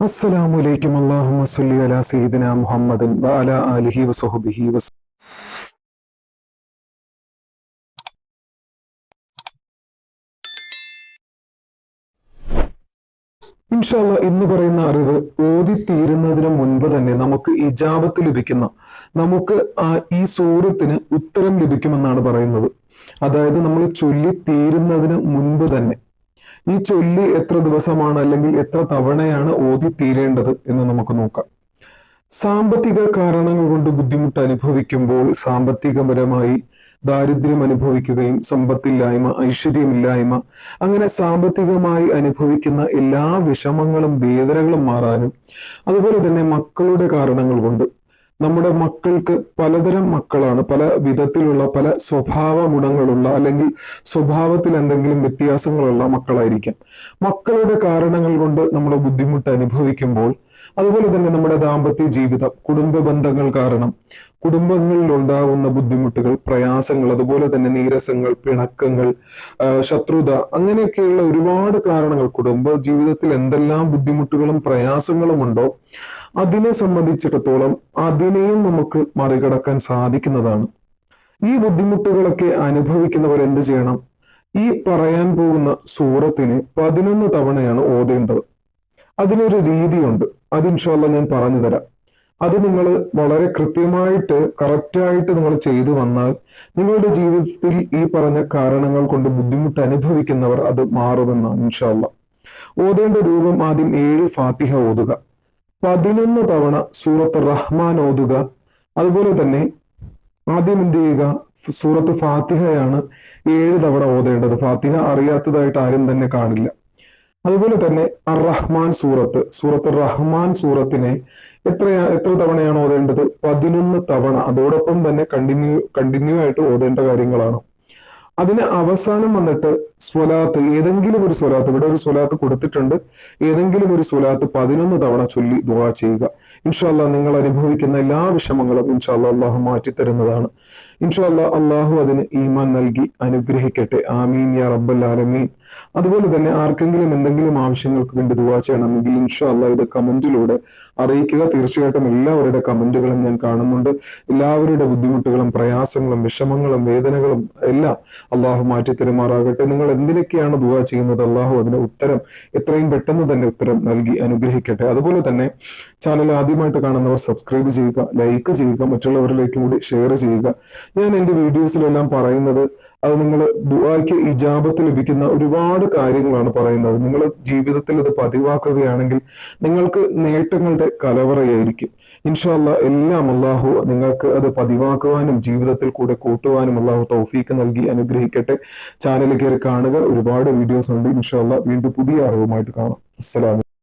അസ്സലാമു അലൈക്കും അല്ലാഹുമ്മ സല്ലി അലാ സയ്യിദിന മുഹമ്മദിൻ വഅലാ ആലിഹി വസഹ്ബിഹി വസ ഇൻഷാല്ല ഇന്ന് പറയുന്ന അറിവ് ഓതി തീരുന്നതിന് മുൻപ് തന്നെ നമുക്ക് ഇജാബത്ത് ലഭിക്കുന്ന നമുക്ക് ഈ സൂര്യത്തിന് ഉത്തരം ലഭിക്കുമെന്നാണ് പറയുന്നത്. അതായത് നമ്മൾ ചൊല്ലി തീരുന്നതിന് മുൻപ് തന്നെ ഈ ചൊല്ലി എത്ര ദിവസമാണ് അല്ലെങ്കിൽ എത്ര തവണയാണ് ഓതി തീരേണ്ടത് എന്ന് നമുക്ക് നോക്കാം. സാമ്പത്തിക കാരണങ്ങൾ കൊണ്ട് ബുദ്ധിമുട്ട് അനുഭവിക്കുമ്പോൾ സാമ്പത്തികപരമായി ദാരിദ്ര്യം അനുഭവിക്കുകയും സമ്പത്തില്ലായ്മ ഐശ്വര്യമില്ലായ്മ അങ്ങനെ സാമ്പത്തികമായി അനുഭവിക്കുന്ന എല്ലാ വിഷമങ്ങളും വേദനകളും മാറാനും അതുപോലെ തന്നെ മക്കളുടെ കാരണങ്ങൾ കൊണ്ട് നമ്മുടെ മക്കൾക്ക് പലതരം മക്കളാണ്. പല വിധത്തിലുള്ള പല സ്വഭാവ ഗുണങ്ങളുള്ള അല്ലെങ്കിൽ സ്വഭാവത്തിൽ എന്തെങ്കിലും വ്യത്യാസങ്ങളുള്ള മക്കളായിരിക്കാം. മക്കളുടെ കാരണങ്ങൾ കൊണ്ട് നമ്മൾ ബുദ്ധിമുട്ട് അനുഭവിക്കുമ്പോൾ അതുപോലെ തന്നെ നമ്മുടെ ദാമ്പത്യ ജീവിതം കുടുംബ ബന്ധങ്ങൾ കാരണം കുടുംബങ്ങളിൽ ഉണ്ടാകുന്ന ബുദ്ധിമുട്ടുകൾ പ്രയാസങ്ങൾ അതുപോലെ തന്നെ നീരസങ്ങൾ പിണക്കങ്ങൾ ശത്രുത അങ്ങനെയൊക്കെയുള്ള ഒരുപാട് കാരണങ്ങൾ കുടുംബ ജീവിതത്തിൽ എന്തെല്ലാം ബുദ്ധിമുട്ടുകളും പ്രയാസങ്ങളും ഉണ്ടോ അതിനെ സംബന്ധിച്ചിടത്തോളം അതിനെയും നമുക്ക് മറികടക്കാൻ സാധിക്കുന്നതാണ്. ഈ ബുദ്ധിമുട്ടുകളൊക്കെ അനുഭവിക്കുന്നവർ എന്ത് ചെയ്യണം? ഈ പറയാൻ പോകുന്ന സൂറത്തിന് പതിനൊന്ന് തവണയാണ് ഓതേണ്ടത്. അതിനൊരു രീതിയുണ്ട്. അത് ഇൻഷാല്ല ഞാൻ പറഞ്ഞു തരാം. അത് നിങ്ങൾ വളരെ കൃത്യമായിട്ട് കറക്റ്റായിട്ട് നിങ്ങൾ ചെയ്തു വന്നാൽ നിങ്ങളുടെ ജീവിതത്തിൽ ഈ പറഞ്ഞ കാരണങ്ങൾ കൊണ്ട് ബുദ്ധിമുട്ട് അനുഭവിക്കുന്നവർ അത് മാറുമെന്നാണ് ഇൻഷാല്ല ഓതേണ്ട രൂപം ആദ്യം ഏഴ് ഫാത്തിഹ ഓതുക. പതിനൊന്ന് തവണ സൂറത്ത് റഹ്മാൻ ഓതുക. അതുപോലെ തന്നെ ആദ്യം എന്ത് ചെയ്യുക? സൂറത്ത് ഫാത്തിഹയാണ് ഏഴ് തവണ ഓതേണ്ടത്. ഫാത്തിഹ അറിയാത്തതായിട്ട് ആരും തന്നെ കാണില്ല. അതുപോലെ തന്നെ അർ റഹ്മാൻ സൂറത്ത് സൂറത്ത് റഹ്മാൻ സൂറത്തിനെ എത്ര എത്ര തവണയാണ് ഓതേണ്ടത്? പതിനൊന്ന് തവണ. അതോടൊപ്പം തന്നെ കണ്ടിന്യൂ കണ്ടിന്യൂ ആയിട്ട് ഓതേണ്ട കാര്യങ്ങളാണ്. അതിന് അവസാനം വന്നിട്ട് സ്വലാത്ത് ഏതെങ്കിലും ഒരു സ്വലാത്ത് ഇവിടെ ഒരു സ്വലാത്ത് കൊടുത്തിട്ടുണ്ട്. ഏതെങ്കിലും ഒരു സ്വലാത്ത് പതിനൊന്ന് തവണ ചൊല്ലി ദുവാ ചെയ്യുക. ഇൻഷാല്ല നിങ്ങൾ അനുഭവിക്കുന്ന എല്ലാ വിഷമങ്ങളും ഇൻഷാല്ല അള്ളാഹു മാറ്റിത്തരുന്നതാണ്. ഇൻഷാല്ല അള്ളാഹു അതിന് ഈമാൻ നൽകി അനുഗ്രഹിക്കട്ടെ. ആമീൻ യാ റബ്ബൽ ആലമീൻ. അതുപോലെ തന്നെ ആർക്കെങ്കിലും എന്തെങ്കിലും ആവശ്യങ്ങൾക്ക് വേണ്ടി ദുവാ ചെയ്യണമെങ്കിൽ ഇൻഷാല്ല ഇത് കമന്റിലൂടെ അറിയിക്കുക. തീർച്ചയായിട്ടും എല്ലാവരുടെ കമന്റുകളും ഞാൻ കാണുന്നുണ്ട്. എല്ലാവരുടെ ബുദ്ധിമുട്ടുകളും പ്രയാസങ്ങളും വിഷമങ്ങളും വേദനകളും എല്ലാം അള്ളാഹു മാറ്റി തരുമാറാകട്ടെ. നിങ്ങൾ എന്തിനൊക്കെയാണ് ദുവാ ചെയ്യുന്നത്? അള്ളാഹു അതിന് ഉത്തരം എത്രയും പെട്ടെന്ന് തന്നെ ഉത്തരം നൽകി അനുഗ്രഹിക്കട്ടെ. അതുപോലെ തന്നെ ചാനൽ ആദ്യമായിട്ട് കാണുന്നവർ സബ്സ്ക്രൈബ് ചെയ്യുക ലൈക്ക് ചെയ്യുക മറ്റുള്ളവരിലേക്കും കൂടി ഷെയർ ചെയ്യുക. ഞാൻ എന്റെ വീഡിയോസിലെല്ലാം പറയുന്നത് അത് നിങ്ങൾ ദുആയ്ക്ക് ഇജാബത്ത് ലഭിക്കുന്ന ഒരുപാട് കാര്യങ്ങളാണ് പറയുന്നത്. നിങ്ങൾ ജീവിതത്തിൽ അത് പതിവാക്കുകയാണെങ്കിൽ നിങ്ങൾക്ക് നേട്ടങ്ങളുടെ കലവറയായിരിക്കും. ഇൻഷാല്ല എല്ലാം അള്ളാഹു നിങ്ങൾക്ക് അത് പതിവാക്കുവാനും ജീവിതത്തിൽ കൂടെ കൂട്ടുവാനും അള്ളാഹു തൗഫീക്ക് നൽകി അനുഗ്രഹിക്കട്ടെ. ചാനൽ കയറി കാണുക. ഒരുപാട് വീഡിയോസ് ഉണ്ട്. ഇൻഷാല്ല വീണ്ടും പുതിയ അറിവുമായിട്ട് കാണാം. അസ്സലാമു